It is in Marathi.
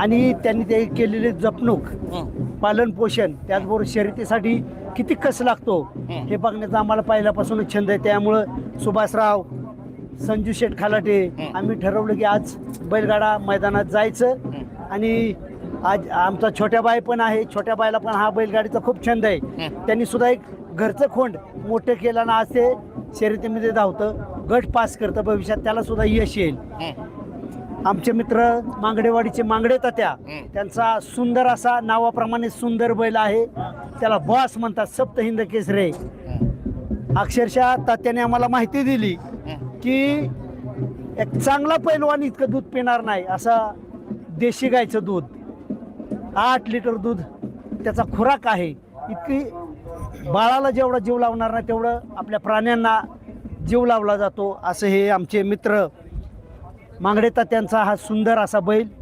आणि त्यांनी ते केलेले जपणूक पालन पोषण त्याचबरोबर शर्यतीसाठी किती कस लागतो हे. बघण्याचा आम्हाला पहिल्यापासूनच छंद आहे. त्यामुळं सुभाषराव संजू शेठ खालाटे आम्ही ठरवलं की आज बैलगाडा मैदानात जायचं. आणि आज आमचा छोट्या बाई पण आहे. छोट्या बायला पण हा बैलगाडीचा खूप छंद आहे. त्यांनी सुद्धा एक घरचं खोंड मोठं केलं ना आज ते शर्यतीमध्ये धावतं. गट पास करतं. भविष्यात त्याला सुद्धा यश येईल. आमचे मित्र मांगडेवाडीचे मांगडे तात्या त्यांचा सुंदर असा नावाप्रमाणे सुंदर बैल आहे. त्याला बॉस म्हणतात सप्त हिंद केसरे. अक्षरशः तात्याने आम्हाला माहिती दिली की एक चांगला पैलवान इतकं दूध पिणार नाही असं देशी गायचं दूध. आठ लिटर दूध त्याचा खुराक आहे. इतकी बाळाला जेवढा जीव लावणार नाही तेवढं आपल्या प्राण्यांना जीव लावला जातो असं हे आमचे मित्र मांगडे तात्यांचा हा सुंदर असा बैल.